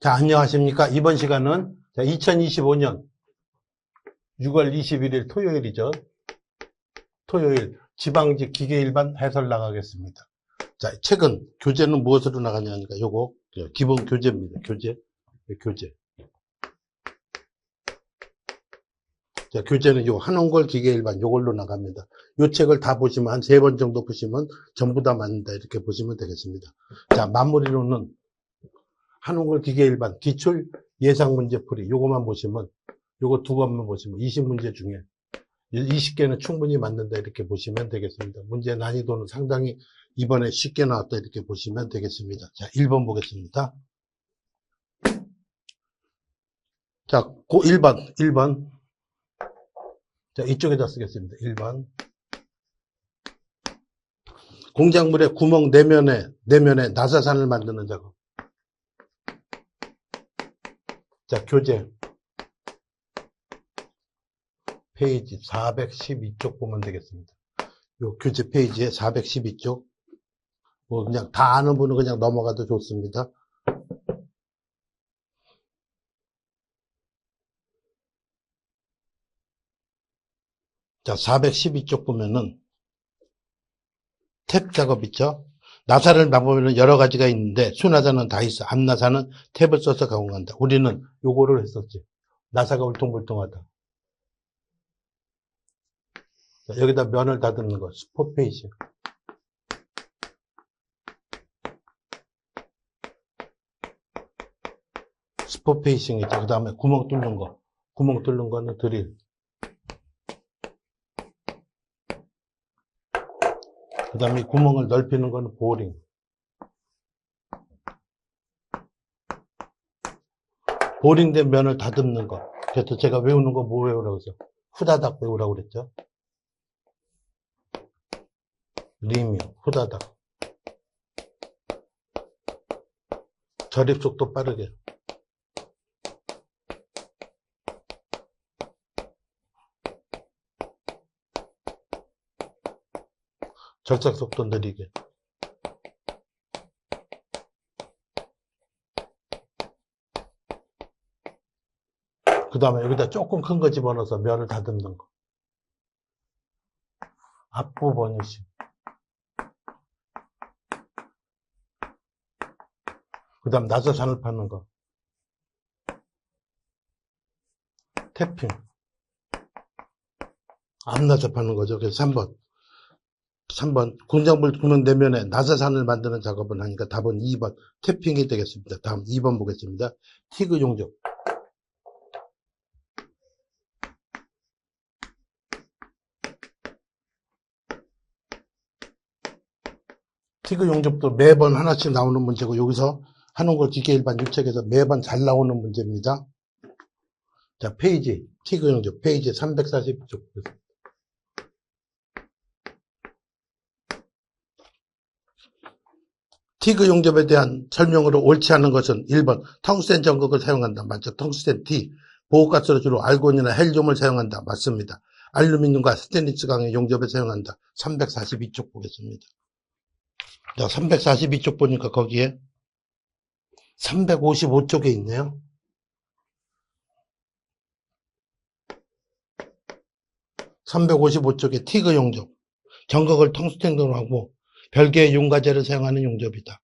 자, 안녕하십니까. 이번 시간은 2025년 6월 21일 토요일이죠. 토요일 지방직 기계 일반 해설 나가겠습니다. 자, 최근 교재는 무엇으로 나가냐니까 요거 기본 교재입니다. 교재. 네, 교재. 자, 교재는 요 한원걸 기계 일반 요걸로 나갑니다. 요 책을 다 보시면 한 세 번 정도 보시면 전부 다 맞는다 이렇게 보시면 되겠습니다. 자, 마무리로는 한원걸 기계 일반 기출 예상 문제 풀이 요거만 보시면 요거 두 번만 보시면 20문제 중에 20개는 충분히 맞는다 이렇게 보시면 되겠습니다. 문제 난이도는 상당히 이번에 쉽게 나왔다 이렇게 보시면 되겠습니다. 자, 1번 보겠습니다. 자, 고 1번, 1번. 자, 이쪽에다 쓰겠습니다. 1번. 공작물의 구멍 내면에, 내면에 나사산을 만드는 작업. 자, 교재. 페이지 412쪽 보면 되겠습니다. 요 교재 페이지에 412쪽. 뭐, 그냥 다 아는 분은 그냥 넘어가도 좋습니다. 자, 412쪽 보면은 탭 작업 있죠? 나사를 봐보면 여러 가지가 있는데 수나사는 다 있어. 앞나사는 탭을 써서 가공한다. 우리는 요거를 했었지. 나사가 울퉁불퉁하다. 자, 여기다 면을 다듬는 거. 스포 페이시. 스포 페이싱 있죠. 그 다음에 구멍 뚫는 거. 구멍 뚫는 거는 드릴. 그 다음에 구멍을 넓히는 거는 보링. 보링된 면을 다듬는 거. 그래서 제가 외우는 거 뭐 외우라고 해서 후다닥 외우라고 그랬죠. 리뮤, 후다닥. 절입 속도 빠르게. 절삭 속도 느리게. 그 다음에 여기다 조금 큰 거 집어넣어서 면을 다듬는 거. 앞부분이시. 그 다음 나사산을 파는 거. 태핑. 앞나사 파는 거죠. 그래서 3번. 3번 공작물 구멍 내면에 나사산을 만드는 작업을 하니까 답은 2번 태핑이 되겠습니다. 다음 2번 보겠습니다. 티그 용접 티그 용접도 매번 하나씩 나오는 문제고 여기서 하는 걸 기계 일반 유책에서 매번 잘 나오는 문제입니다. 자 페이지 티그 용접 페이지 340쪽 티그 용접에 대한 설명으로 옳지 않은 것은 1번 텅스텐 전극을 사용한다. 맞죠? 텅스텐 T. 보호가스로 주로 알곤이나 헬륨을 사용한다. 맞습니다. 알루미늄과 스테인리스 강의 용접에 사용한다. 342쪽 보겠습니다. 자, 342쪽 보니까 거기에 355쪽에 있네요. (355쪽에) 티그 용접 전극을 텅스텐으로 하고 별개의 융가제를 사용하는 용접이다.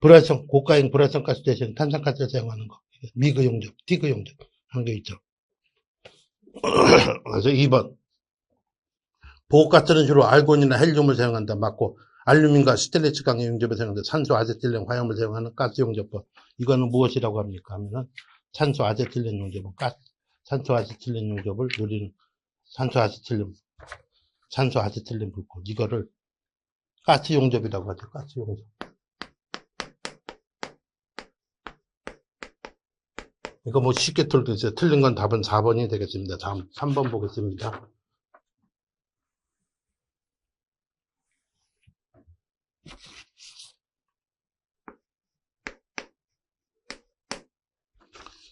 불활성, 고가인 불활성 가스 대신 탄산가스를 사용하는 거. 미그 용접, 티그 용접 한게 있죠. 그래서 2번. 보호가스는 주로 알곤이나 헬륨을 사용한다. 맞고, 알루민과 스테레스 강의 용접에 사용한다. 산소 아세틸렌 화염을 사용하는 가스 용접법. 이거는 무엇이라고 합니까? 하면은 산소 아세틸렌 용접은 가스, 산소 아세틸렌 용접을 우리는 산소 아세틸렌, 산소 아세틸렌 불꽃. 이거를 가스 용접이라고 하죠. 가스 용접. 이거 뭐 쉽게 틀도 있어요. 틀린 건 답은 4번이 되겠습니다. 다음 3번 보겠습니다.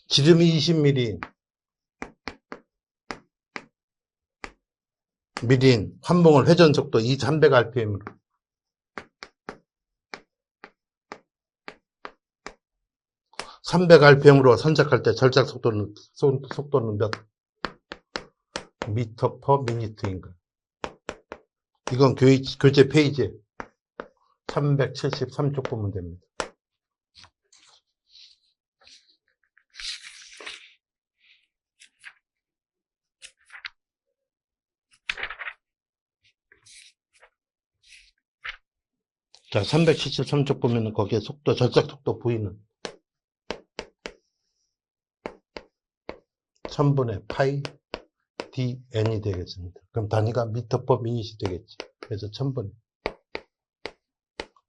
지름이 20mm, 미린, 환봉을 회전 속도 2300rpm으로 4 300rpm으로 선착할 때 절작 속도는, 속- 속도는 몇 미터 퍼 미니트인가? 이건 교, 교재 페이지에 373쪽 보면 됩니다. 자, 373쪽 보면은 거기에 속도, 절삭 속도 보이는 1000분의 파이 dn이 되겠습니다. 그럼 단위가 미터 퍼 미닛이 되겠지. 그래서 1000분의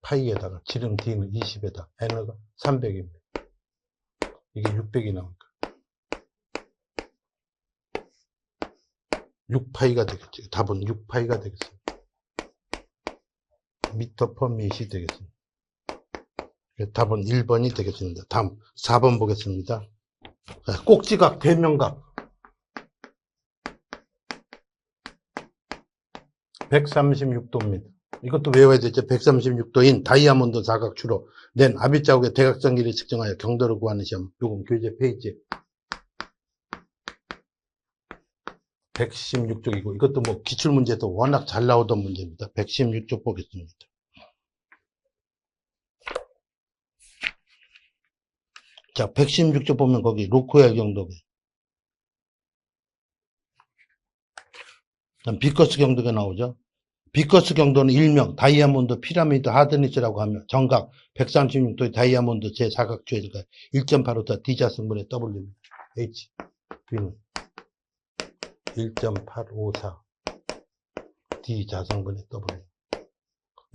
파이에다가 지름 d는 20에다 n가 300입니다. 이게 600이 나오니까 6파이가 되겠지. 답은 6파이가 되겠습니다. 미터 퍼 미닛이 되겠습니다. 답은 1번이 되겠습니다. 다음 4번 보겠습니다. 자, 꼭지각 대명각 136도입니다. 이것도 외워야 되죠. 136도인 다이아몬드 사각추로 낸 아비자국의 대각선 길이 측정하여 경도를 구하는 시험. 요건 교재 페이지 116쪽이고 이것도 뭐 기출문제도 워낙 잘 나오던 문제입니다. 116쪽 보겠습니다. 자, 116쪽 보면 거기 경도가 그다음 비커스 경도가 나오죠. 비커스 경도는 일명 다이아몬드 피라미드 하드니스라고 하며 정각 136도의 다이아몬드 제 사각주의가 1.85다 D자승분의 W입니다. H, B는 1.854 D 자성분의 W.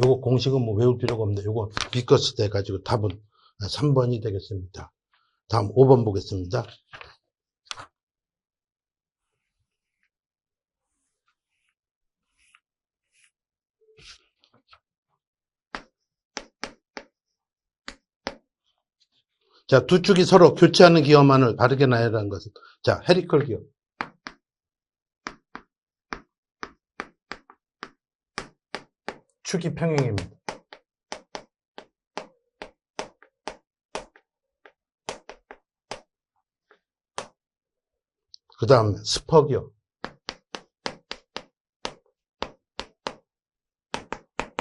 요거 공식은 뭐 외울 필요가 없는데 요거 비커스 돼 가지고 답은 3번이 되겠습니다. 다음 5번 보겠습니다. 자, 두 축이 서로 교체하는 기어만을 바르게 나열하는 것은 자, 헤리컬 기어. 축이 평행입니다. 그 다음에 스퍼기어.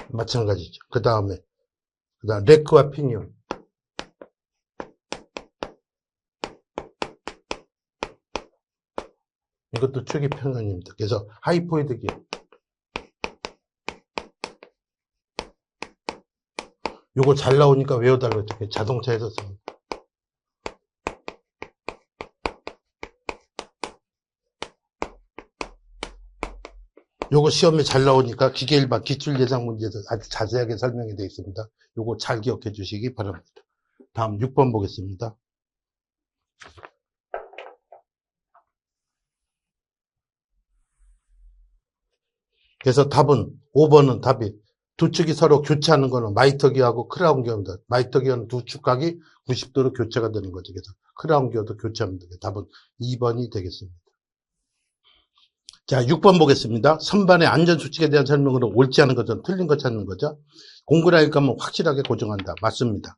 마찬가지죠. 그 다음에, 그 다음 레크와 피니온. 이것도 축이 평행입니다. 그래서 하이포이드 기어. 요거 잘 나오니까 외워달라고 했죠. 자동차에서 씁니다. 요거 시험에 잘 나오니까 기계 일반 기출 예상 문제에서 아주 자세하게 설명이 되어 있습니다. 요거 잘 기억해 주시기 바랍니다. 다음 6번 보겠습니다. 그래서 답은 5번은 답이 두 축이 서로 교체하는 거는 마이터 기어하고 크라운 기어입니다. 마이터 기어는 두 축각이 90도로 교체가 되는 거죠. 그래서 크라운 기어도 교체합니다. 답은 2번이 되겠습니다. 자, 6번 보겠습니다. 선반의 안전수칙에 대한 설명으로 옳지 않은 것은 틀린 것 찾는 거죠. 공구라일 감은 확실하게 고정한다. 맞습니다.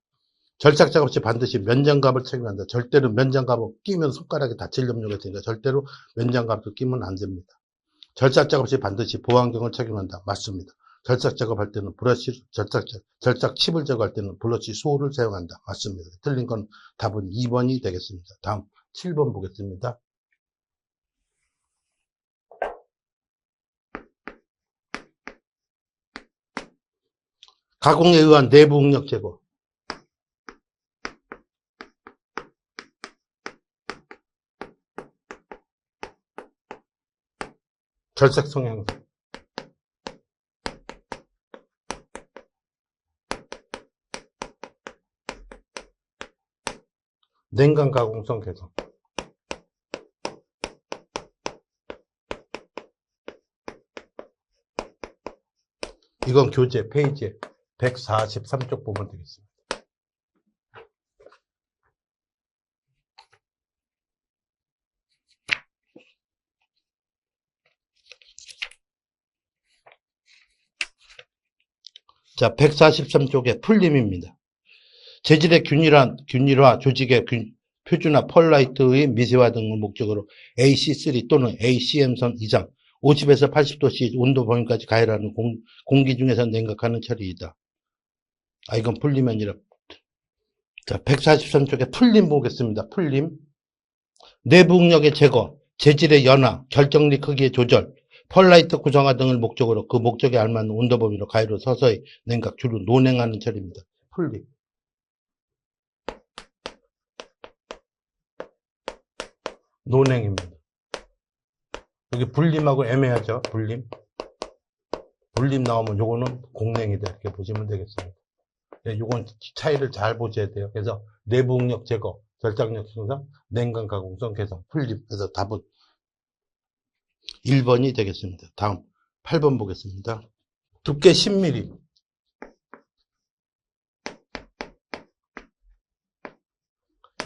절삭작 없이 반드시 면장갑을 착용한다. 절대로 면장갑을 끼면 손가락에 다칠 염려가 있으니까 절대로 면장갑을 끼면 안 됩니다. 절삭 작업 시 반드시 보안경을 착용한다. 맞습니다. 절삭 작업할 때는 브러쉬, 절삭, 절삭 칩을 제거할 때는 브러쉬 소를 사용한다. 맞습니다. 틀린 건 답은 2번이 되겠습니다. 다음 7번 보겠습니다. 가공에 의한 내부 응력 제거. 절삭 성향. 냉각 가공성 개선. 이건 교재 페이지 143쪽 보면 되겠습니다. 자, 143쪽에 풀림입니다. 재질의 균일한, 균일화, 조직의 균- 표준화, 펄라이트의 미세화 등을 목적으로 AC3 또는 ACM선 이상 50에서 80도씨 온도 범위까지 가열하는 공, 공기 중에서 냉각하는 처리이다. 아, 이건 풀림이 아니라. 자, 143쪽에 풀림 보겠습니다. 풀림. 내부 응력의 제거, 재질의 연화, 결정리 크기의 조절, 펄라이트 구성화 등을 목적으로 그 목적에 알맞는 온도 범위로 가열로 서서히 냉각, 주로 논행하는 처리입니다. 풀림. 논행입니다. 여기 불림하고 애매하죠? 불림. 불림 나오면 요거는 공냉이다. 이렇게 보시면 되겠습니다. 네, 요건 차이를 잘 보셔야 돼요. 그래서 내부 응력 제거, 결장력 향상, 냉각 가공성 개선, 풀림. 그래서 답은 1번이 되겠습니다. 다음 8번 보겠습니다. 두께 10mm.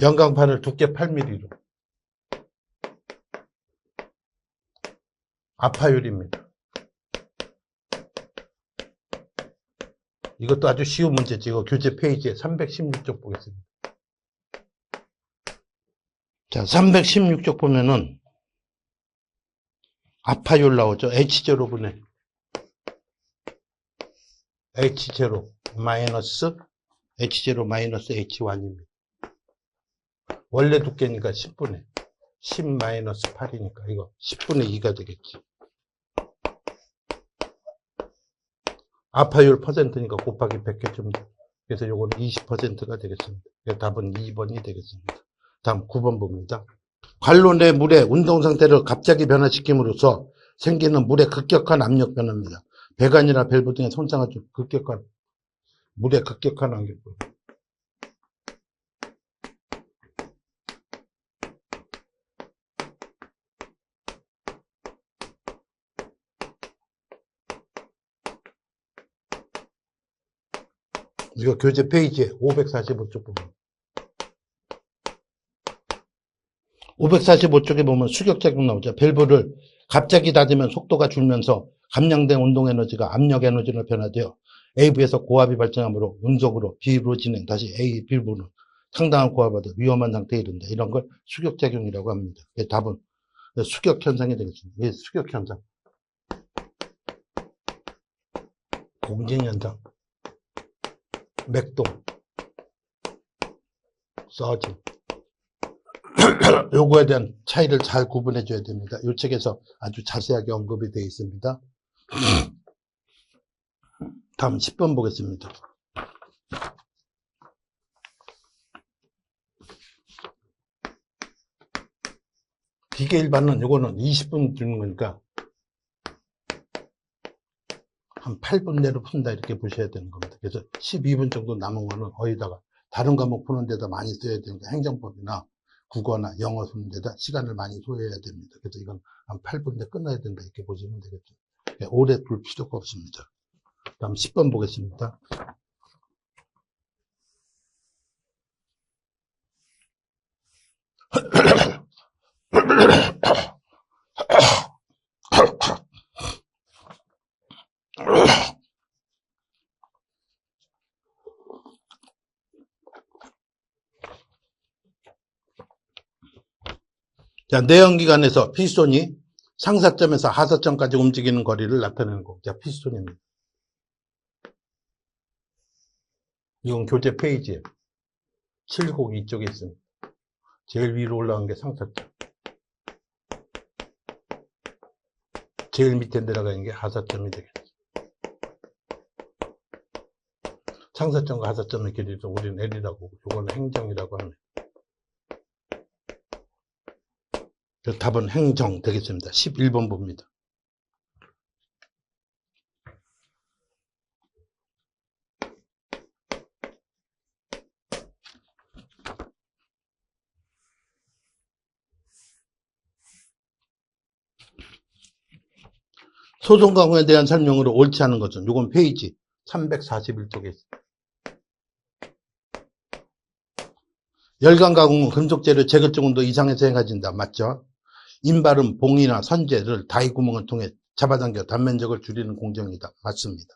연강판을 두께 8mm로. 아파율입니다. 이것도 아주 쉬운 문제지. 이거 교재 페이지에 316쪽 보겠습니다. 자, 316쪽 보면은 아파율 나오죠. H0분의 H0 마이너스 H0 마이너스 H1입니다. 원래 두께니까 10분의 10 마이너스 8이니까 이거 10분의 2가 되겠지. 아파율 퍼센트니까 곱하기 100개 좀 더. 그래서 요거는 20%가 되겠습니다. 답은 2번이 되겠습니다. 다음 9번 봅니다. 관로 내 물의 운동 상태를 갑자기 변화시킴으로써 생기는 물의 급격한 압력 변화입니다. 배관이나 밸브 등의 손상을 좀 급격한 물의 급격한 압력 변화. 이거 교재 페이지에 545쪽 보면 545쪽에 보면 수격작용 나오죠. 밸브를 갑자기 닫으면 속도가 줄면서 감량된 운동 에너지가 압력 에너지로 변화되어 A부에서 고압이 발생하므로 음속으로 B로 진행, 다시 A, B부는 상당한 고압받아 위험한 상태에 이른다. 이런 걸 수격작용이라고 합니다. 그래서 답은 수격현상이 되겠습니다. 왜 수격현상? 공진현상, 맥동, 서진. 요거에 대한 차이를 잘 구분해 줘야 됩니다. 이 책에서 아주 자세하게 언급이 되어 있습니다. 다음 10번 보겠습니다. 기계 일반은 요거는 20분 주는 거니까 한 8분 내로 푼다 이렇게 보셔야 되는 겁니다. 그래서 12분 정도 남은 거는 거의다가 다른 과목 푸는 데다 많이 써야 되니까 행정법이나 국어나 영어 쓰는 데다 시간을 많이 소요해야 됩니다. 그래서 이건 한 8분 내 끝나야 된다 이렇게 보시면 되겠죠. 예, 오래 풀 필요가 없습니다. 다음 10번 보겠습니다. 자, 내연기관에서 피스톤이 상사점에서 하사점까지 움직이는 거리를 나타내는 거. 자, 피스톤입니다. 이건 교재 페이지에 7곡 이쪽에 있습니다. 제일 위로 올라간 게 상사점. 제일 밑에 내려가는 게 하사점이 되겠죠. 상사점과 하사점의 길이도 우리는 L이라고, 이거는 행정이라고 합니다. 그 답은 행정 되겠습니다. 11번 봅니다. 소송 가공에 대한 설명으로 옳지 않은 것은 이건 페이지 341쪽에 있습니다. 열강 가공은 금속재료 제거적 온도 이상에서 행해진다. 맞죠? 인발음, 봉이나 선재를 다이 구멍을 통해 잡아당겨 단면적을 줄이는 공정이다. 맞습니다.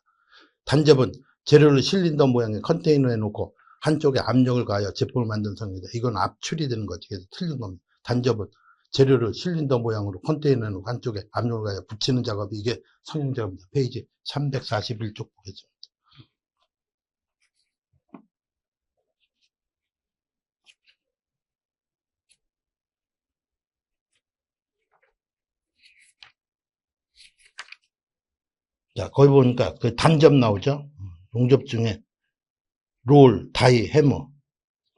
단접은 재료를 실린더 모양의 컨테이너에 놓고 한쪽에 압력을 가하여 제품을 만든 성입니다. 이건 압출이 되는 거지. 그래서 틀린 겁니다. 단접은 재료를 실린더 모양으로 컨테이너 놓고 한쪽에 압력을 가하여 붙이는 작업이 이게 성형 작업입니다. 페이지 341쪽 보겠습니다. 자, 거기 보니까 그 단접 나오죠? 용접 중에 롤, 다이, 해머.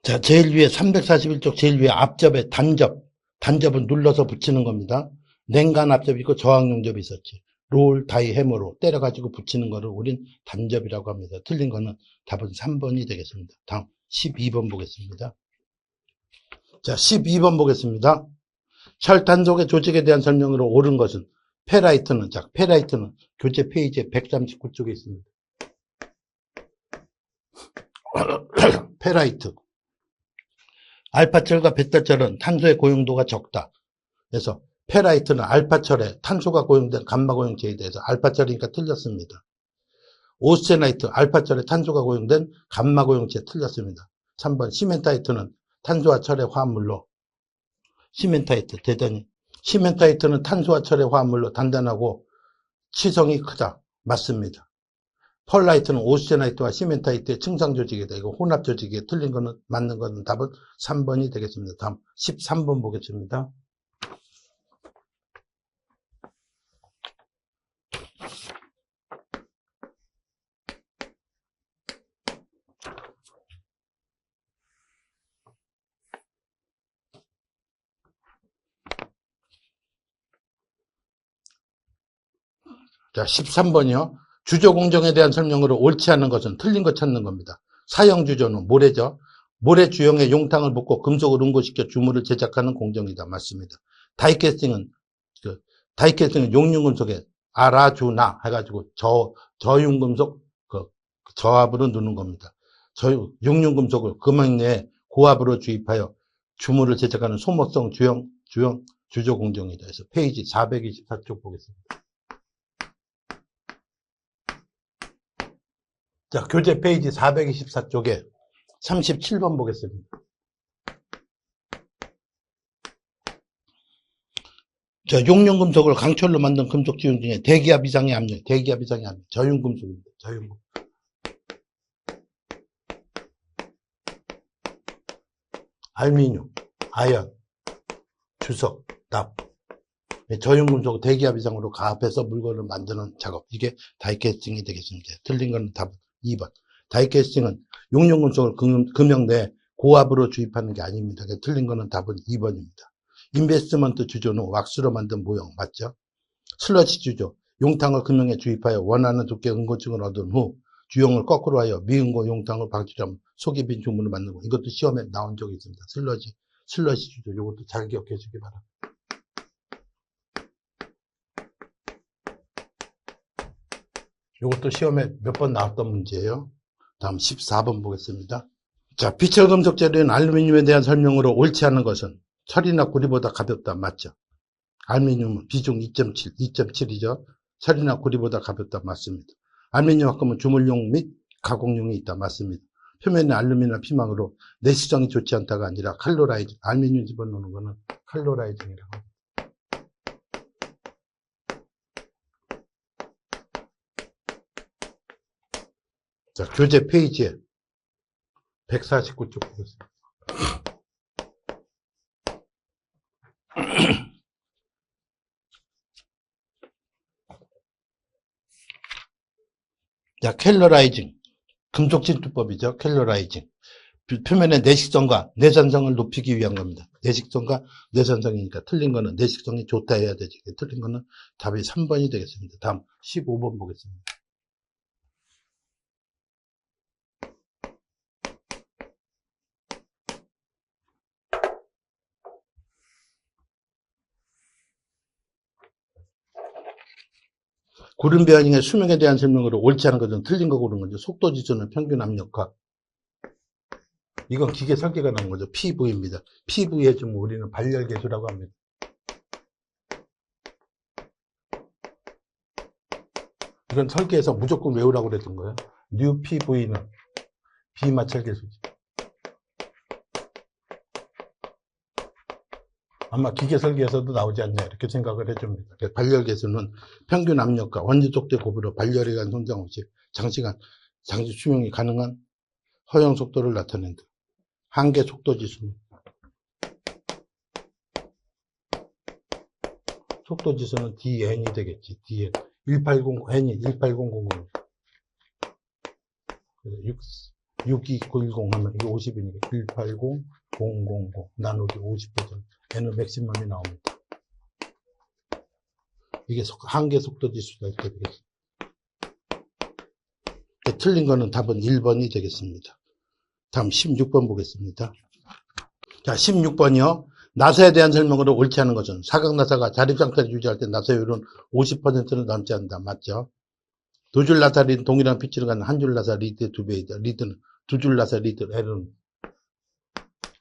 자, 제일 위에 341쪽 제일 위에 앞접에 단접. 단접은 눌러서 붙이는 겁니다. 냉간 앞접이 있고 저항 용접이 있었지. 롤, 다이, 해머로 때려가지고 붙이는 거를 우린 단접이라고 합니다. 틀린 거는 답은 3번이 되겠습니다. 다음 12번 보겠습니다. 자, 12번 보겠습니다. 철탄속의 조직에 대한 설명으로 옳은 것은 페라이트는, 자, 페라이트는 교재 페이지에 139쪽에 있습니다. 페라이트. 알파철과 베타철은 탄소의 고용도가 적다. 그래서 페라이트는 알파철에 탄소가 고용된 감마 고용체에 대해서 알파철이니까 틀렸습니다. 오스테나이트, 알파철에 탄소가 고용된 감마 고용체 틀렸습니다. 3번 시멘타이트는 탄소와 철의 화합물로 시멘타이트 대단히 시멘타이트는 탄소와 철의 화합물로 단단하고 치성이 크다. 맞습니다. 펄라이트는 오스제나이트와 시멘타이트의 층상 조직이다. 이거 혼합 조직이에 틀린 거는 맞는 거는 답은 3번이 되겠습니다. 다음 13번 보겠습니다. 자, 13번이요. 주조 공정에 대한 설명으로 옳지 않은 것은 틀린 것 찾는 겁니다. 사형 주조는 모래죠. 모래 주형에 용탕을 붓고 금속을 응고시켜 주물을 제작하는 공정이다. 맞습니다. 다이캐스팅은 그 다이캐스팅은 용융금속에 아라주나 해가지고 저 저융금속 그 저압으로 누는 겁니다. 저 용융금속을 금액 내에 고압으로 주입하여 주물을 제작하는 소모성 주형 주형 주조 공정이다. 그래서 페이지 424쪽 보겠습니다. 자, 교재 페이지 424쪽에 37번 보겠습니다. 자, 용융금속을 강철로 만든 금속 지운 중에 대기압 이상의 압력, 대기압 이상의 압력, 저융금속입니다. 저융금. 알미늄, 아연, 주석, 납. 네, 저융금속 대기압 이상으로 가압해서 물건을 만드는 작업. 이게 다이캐스팅이 되겠습니다. 틀린 건 답은 2번. 다이캐스팅은 용융금속을 금- 금형 내에 고압으로 주입하는 게 아닙니다. 틀린 거는 답은 2번입니다. 인베스트먼트 주조는 왁스로 만든 모형 맞죠? 슬러지 주조 용탕을 금형에 주입하여 원하는 두께 응고증을 얻은 후 주용을 거꾸로 하여 미응고 용탕을 방출하면 속이 빈 주문을 만든 거 이것도 시험에 나온 적이 있습니다. 슬러지 슬러지 주조 이것도 잘 기억해 주기 바랍니다. 이것도 시험에 몇 번 나왔던 문제예요. 다음 14번 보겠습니다. 자, 비철금속 재료인 알루미늄에 대한 설명으로 옳지 않은 것은 철이나 구리보다 가볍다. 맞죠? 알루미늄은 비중 2.7, 2.7이죠. 철이나 구리보다 가볍다. 맞습니다. 알루미늄 합금은 주물용 및 가공용이 있다. 맞습니다. 표면에 알루미늄 피망으로 내시성이 좋지 않다가 아니라 칼로라이징, 알루미늄 집어넣는 거는 칼로라이징이라고 합니다. 자, 교재 페이지에 149쪽 보겠습니다. 자, 캘러라이징. 금속 진투법이죠. 캘러라이징. 표- 표면의 내식성과 내산성을 높이기 위한 겁니다. 내식성과 내산성이니까 틀린 거는 내식성이 좋다 해야 되지. 틀린 거는 답이 3번이 되겠습니다. 다음 15번 보겠습니다. 구름 배아링의 수명에 대한 설명으로 옳지 않은 것은 틀린 거 고른 거죠. 속도 지수는 평균 압력과 이건 기계 설계가 나온 거죠. PV입니다. PV에 좀 우리는 발열 계수라고 합니다. 이건 설계에서 무조건 외우라고 그랬던 거예요. 뉴 PV는 비마찰 계수지. 아마 기계 설계에서도 나오지 않냐 이렇게 생각을 해줍니다. 그래서 발열 계수는 평균 압력과 원주 속도 고비로 발열에 간 손상 없이 장시간 장시 수명이 가능한 허용 속도를 나타낸다. 한계 속도 지수는 속도 지수는 DN이 되겠지. DN 180 N이 18000 6, 6290 하면 이게 50이니까 180 000 나누기 50배죠. N은 맥시멈이 나옵니다. 이게 속- 한계 속도 지수가 이렇게 되겠습니다. 네, 틀린 거는 답은 1번이 되겠습니다. 다음 16번 보겠습니다. 자, 16번이요. 나사에 대한 설명으로 옳지 않은 것은 사각나사가 자립 상태를 유지할 때 나사율은 50%를 넘지 않는다. 맞죠? 두 줄 나사린 동일한 피치를 갖는 한 줄 나사 리드의 두 배이다. 리드는 두 줄 나사 리드 L은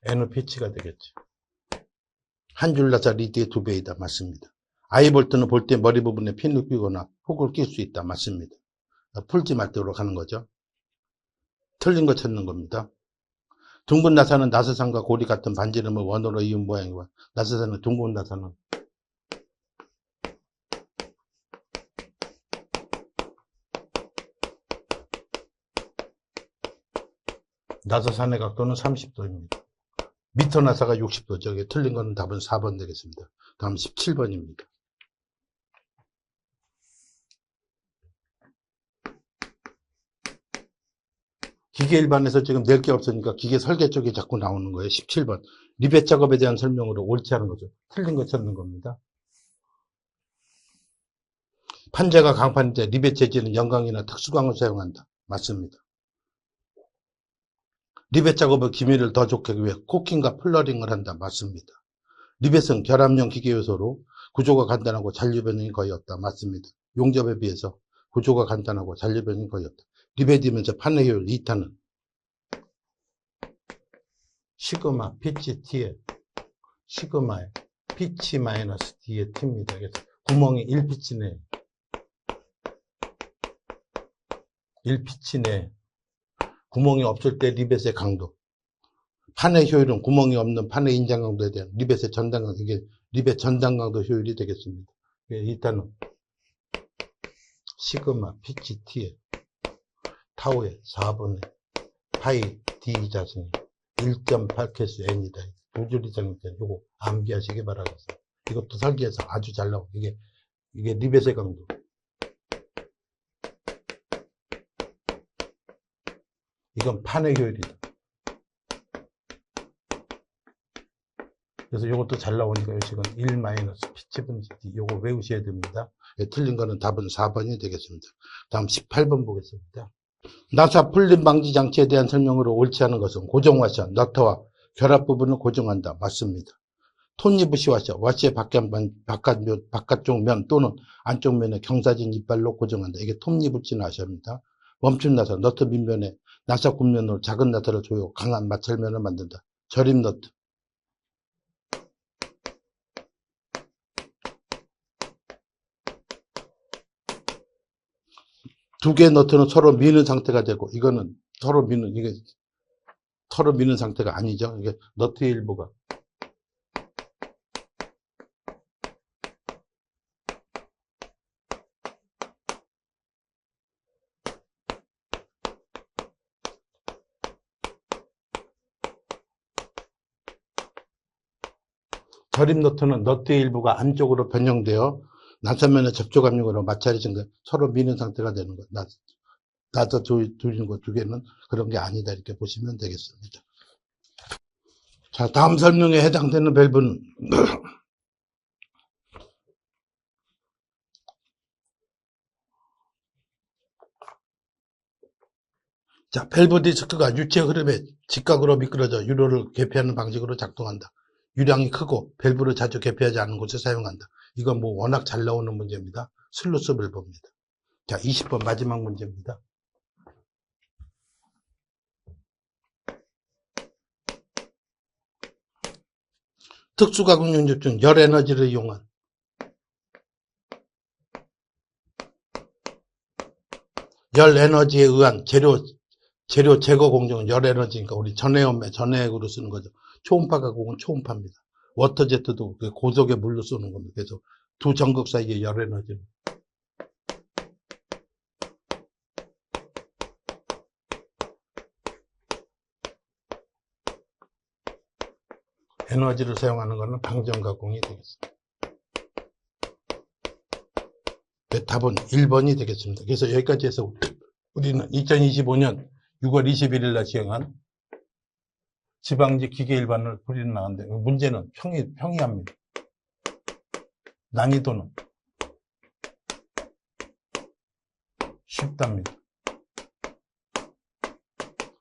N은 피치가 되겠죠. 한 줄 나사 리드의 두 배이다. 맞습니다. 아이 볼트는 볼 때 머리 부분에 핀을 끼거나 훅을 낄 수 있다. 맞습니다. 풀지 말도록 하는 거죠. 틀린 거 찾는 겁니다. 둥근 나사는 나사산과 고리 같은 반지름을 원으로 이은 모양이고 나사산은 둥근 나사는 나사산의 각도는 30도입니다. 미터 나사가 60도죠. 이게 틀린 거는 답은 4번 되겠습니다. 다음 17번입니다. 기계 일반에서 지금 낼 게 없으니까 기계 설계 쪽에 자꾸 나오는 거예요. 17번. 리벳 작업에 대한 설명으로 옳지 않은 거죠. 틀린 거 찾는 겁니다. 판재가 강판인데 리벳 재질은 영광이나 특수광을 사용한다. 맞습니다. 리벳 작업의 기밀을 더 좋게 위해 코킹과 플러링을 한다. 맞습니다. 리벳은 결합용 기계 요소로 구조가 간단하고 잔류 변형이 거의 없다. 맞습니다. 용접에 비해서 구조가 간단하고 잔류 변형이 거의 없다. 리벳이면서 판의 효율 2타는 시그마 피치 t에 시그마의 피치 마이너스 d의 t입니다. 그래서 구멍이 1피치 내 1피치 내 구멍이 없을 때 리벳의 강도 판의 효율은 구멍이 없는 판의 인장 강도에 대한 리벳의 전당 강도 이게 리벳 전당 강도 효율이 되겠습니다. 일단은 시그마 피치 t에 타우의 4분의 파이 d 자승이 1.8캐스 n이다. 두 줄 이상인데 요거 암기하시기 바라겠습니다. 이것도 설계해서 아주 잘 나오고 이게 이게 리벳의 강도. 이건 판의 효율이다. 그래서 이것도 잘 나오니까 지금 1 마이너스 피치분지 요거 외우셔야 됩니다. 예, 틀린 거는 답은 4번이 되겠습니다. 다음 18번 보겠습니다. 나사 풀림 방지 장치에 대한 설명으로 옳지 않은 것은 고정 와셔, 너트와 결합 부분을 고정한다. 맞습니다. 톱니부시 와셔, 와시의 바깥, 바깥, 바깥쪽 면 또는 안쪽 면에 경사진 이빨로 고정한다. 이게 톱니부치 나셔입니다. 멈춤 나사, 너트 밑면에 나사 굽면으로 작은 나사를 조여 강한 마찰면을 만든다. 절임 너트. 두 개의 너트는 서로 미는 상태가 되고 이거는 서로 미는 이게 서로 미는 상태가 아니죠. 이게 너트의 일부가 절임 너트는 너트의 일부가 안쪽으로 변형되어 나사면에 접촉 압력으로 마찰이 증가 서로 미는 상태가 되는 것. 나, 나사 둘린 거두 개는 그런 게 아니다. 이렇게 보시면 되겠습니다. 자, 다음 설명에 해당되는 밸브는 자, 밸브 디스크가 유체 흐름에 직각으로 미끄러져 유로를 개폐하는 방식으로 작동한다. 유량이 크고 밸브를 자주 개폐하지 않는 곳에 사용한다. 이건 뭐 워낙 잘 나오는 문제입니다. 슬루스 밸브입니다. 자, 20번 마지막 문제입니다. 특수가공 용접 중 열 에너지를 이용한 열 에너지에 의한 재료 재료 제거 공정은 열 에너지니까 우리 전해염매 전해액으로 쓰는 거죠. 초음파 가 공은 초음파입니다. 워터제트도 그 고속의 물로 쏘는 겁니다. 그래서 두 전극 사이에 열 에너지. 에너지를 사용하는 것은 방전 가공이 되겠습니다. 네, 답은 1번이 되겠습니다. 그래서 여기까지 해서 우리는 2025년 6월 21일 날 시행한 지방직 기계 일반을 부리는 나가는데 문제는 평이, 평이합니다. 난이도는 쉽답니다.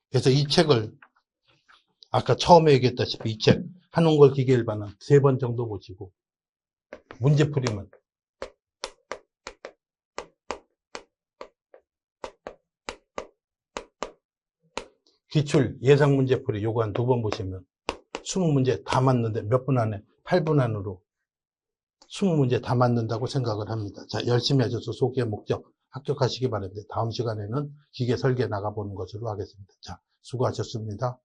그래서 이 책을 아까 처음에 얘기했다시피 이 책 한홍걸 기계 일반은 세 번 정도 보시고 문제 풀이만 기출 예상 문제 풀이 요거 한 두 번 보시면 20문제 다 맞는데 몇 분 안에 8분 안으로 20문제 다 맞는다고 생각을 합니다. 자, 열심히 하셔서 소기의 목적 합격하시기 바랍니다. 다음 시간에는 기계 설계 나가보는 것으로 하겠습니다. 자, 수고하셨습니다.